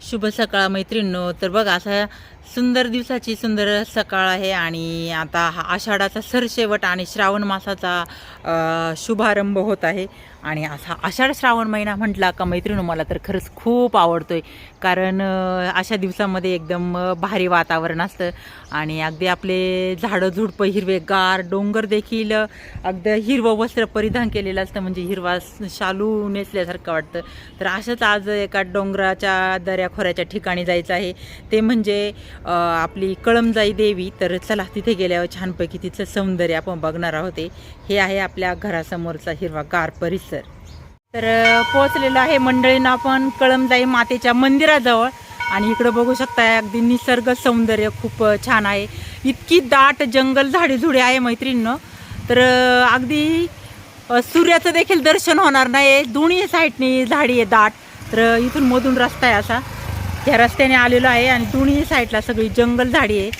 शुभ सकाळ मैत्रिणींनो. तर बघा असा सुंदर दिवसाची सुंदर सकाळ आहे आणि आता हा आषाढाचा सरशेवट आणि श्रावण मासाचा शुभारंभ होत आहे. आणि असा आषाढ श्रावण महिना म्हटला का मैत्रिणी मला तर खरंच खूप आवडतो आहे कारण अशा दिवसामध्ये एकदम भारी वातावरण असतं. आणि अगदी आपले झाडं झुडपं हिरवेगार डोंगर देखील अगदी हिरवं वस्त्र परिधान केलेलं असतं. म्हणजे हिरवा शालू नेसल्यासारखं वाटतं. तर असंच आज एका डोंगराच्या दऱ्या दऱ्याखोऱ्याच्या ठिकाणी जायचं आहे. ते म्हणजे आपली कळमजाई देवी तर चला तिथे गेल्यावर छानपैकी तिथलं सौंदर्य आपण बघणार आहोत हे. हे आहे आपल्या घरासमोरचा हिरवा गार परिसर. तर पोहोचलेलं आहे मंडळीनं आपण कळमजाई मातेच्या मंदिराजवळ. आणि इकडं बघू शकताय अगदी निसर्ग सौंदर्य खूप छान आहे. इतकी दाट जंगल झाडीझुडी आहे मैत्रिणीनं. तर अगदी सूर्याचं देखील दर्शन होणार नाही दोन्ही साईडनी झाडी आहे दाट. तर इथून मधून रस्ता आहे असा. ह्या रस्त्याने आलेलो आहे आणि दोन्ही साईडला सगळी जंगल झाडी आहे.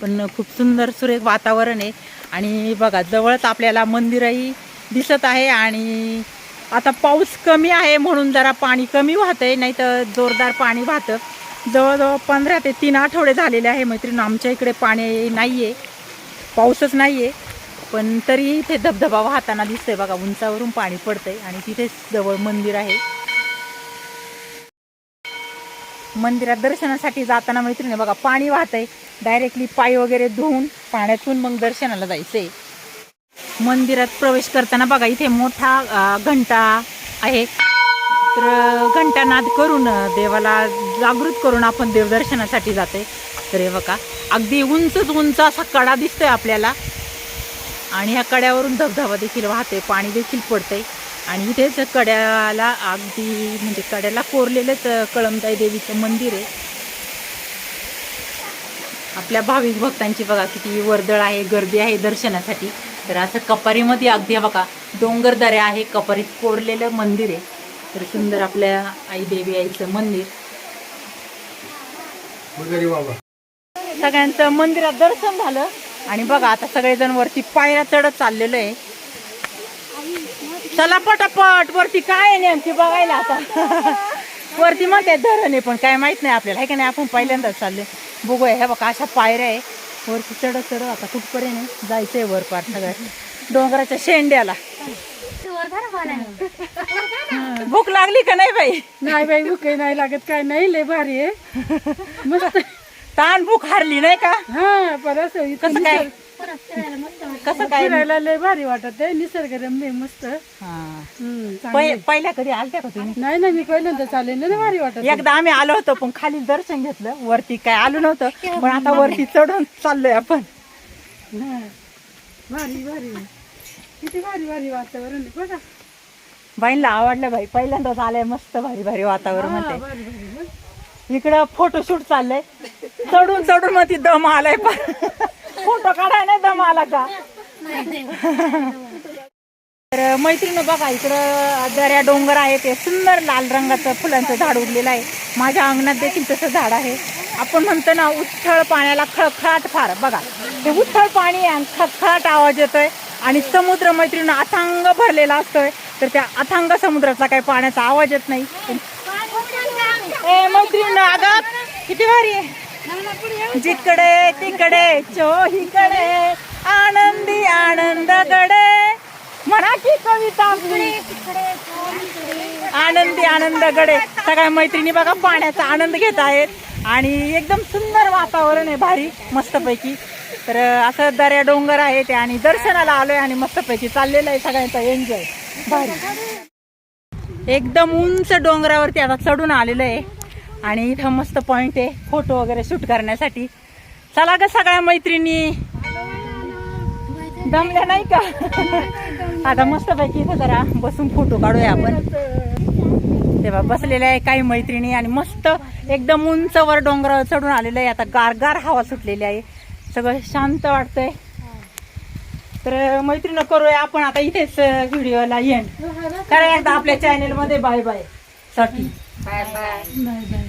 पण खूप सुंदर सुरेख वातावरण आहे. आणि बघा जवळच आपल्याला मंदिरही दिसत आहे आणि आता पाऊस कमी आहे म्हणून जरा पाणी कमी वाहतं आहे नाही तर जोरदार पाणी वाहतं. जवळजवळ पंधरा ते तीन आठवडे झालेले आहे मैत्रीण आमच्या इकडे पाणी नाही आहे पाऊसच नाही आहे पण तरी इथे धबधबा वाहताना दिसतंय बघा उंचावरून पाणी पडतंय आणि तिथेच जवळ मंदिर आहे. मंदिरात दर्शनासाठी जाताना मैत्रिणी बघा पाणी वाहत आहे डायरेक्टली पाय वगैरे धुवून पाण्यातून मग दर्शनाला जायचंय. मंदिरात प्रवेश करताना बघा इथे मोठा घंटा आहे. तर घंटानाद करून देवाला जागृत करून आपण देवदर्शनासाठी जाते तर हे बघा अगदी उंचच उंच असा कडा दिसतोय आपल्याला. आणि ह्या कड्यावरून धबधबा देखील वाहते पाणी देखील पडतंय. आणि इथेच कड्याला अगदी म्हणजे कड्याला कोरलेलंच कळमताई देवीचं मंदिर आहे. आपल्या भाविक भक्तांची बघा किती वर्दळ आहे गर्दी आहे दर्शनासाठी. तर असं कपारीमध्ये अगदी बघा डोंगर दऱ्या आहे कपारीत कोरलेलं मंदिर आहे. तर सुंदर आपल्या आई देवी आईचं मंदिर. सगळ्यांचं मंदिरात दर्शन झालं. आणि बघा आता सगळेजण वरती पायऱ्या चढत चाललेलो आहे. चला पटापट वरती काय आहे नेमकी बघायला आता? वरती म्हणते धरण आहे पण काय माहीत नाही आपल्याला. आहे का नाही? आपण पहिल्यांदाच चालले बघूया हे बघा अशा पायऱ्या आहे. वरती चढत चढत आता कुठपर्यंत जायचंय वर पार सगळ्यात. डोंगराच्या शेंड्याला. भूक लागली का नाही बाई? नाही बाई भूक नाही लागत. काय नाही लय भारी आहे. मस्त. ताण भूक हारली नाही का? हा इथं कसं काय? कसं काय? फिरायला लय भारी वाटत आहे निसर्गरम्य मस्त. हा. हम्म, चांगलं. पहि- पहिल्या कधी आलत्या का तुम्ही? नाही ना मी पहिल्यांदा चालेल ना भारी वाटत. एकदा आम्ही आलो होतो पण खाली दर्शन घेतलं वरती काय आलो नव्हतं पण आता वरती चढून चाललोय आपण. हा. भारी भारी. किती भारी भारी वातावरण आहे बघा. बाईंना आवडलं बाई पहिल्यांदाच आलंय मस्त भारी भारी वातावरण हा, म्हणते. भारी भारी बघ. इकडं फोटोशूट चाललंय. चढून चढून मग ती दम आलाय पण. फोटो काढाय नाही दम आला का? तर मैत्रीण बघा इकडं दऱ्या डोंगर आहे ते सुंदर लाल रंगाचं फुलांचं झाड उरलेलं आहे. माझ्या अंगणात देखील तसं झाड आहे. आपण म्हणतो ना उथळ पाण्याला खळखळाट फार. बघा ते उथळ पाणी आहे आणि खळखळाट आवाज येतोय आणि समुद्र मैत्रीण अथांग भरलेला असतोय. तर त्या अथांग समुद्राचा काही पाण्याचा आवाज येत नाही. ए मैत्रीण अगं किती भारी आहे. जिकडे तिकडे चोहीकडे आनंदी आनंद गडे म्हणा की कविता आपली. आनंदी आनंद गडे सगळ्या मैत्रिणी बघा पाण्याचा आनंद घेत आहेत. आणि एकदम सुंदर वातावरण आहे भारी मस्तपैकी. तर असं दर्या डोंगर आहे ते आणि दर्शनाला आलोय आणि मस्तपैकी चाललेलं आहे सगळ्यांचा एन्जॉय भारी. एकदम उंच डोंगरावरती आता चढून आलेलं आहे. आणि इथं मस्त पॉइंट आहे. फोटो वगैरे शूट करण्यासाठी. चला ग सगळ्या मैत्रिणी. दमल्या नाही का? आता मस्त पैकी इथं जरा बसून फोटो काढूया आपण. तेव्हा बसलेल्या आहे काही मैत्रिणी आणि मस्त एकदम उंच वर डोंगरावर चढून आलेलं आहे. आता गारगार हवा सुटलेली आहे. सगळं शांत वाटतंय. तर मैत्रीण करूया आपण आता इथेच व्हिडिओला येण करा एकदा आपल्या चॅनेल मध्ये बाय बायसाठी नाही बाई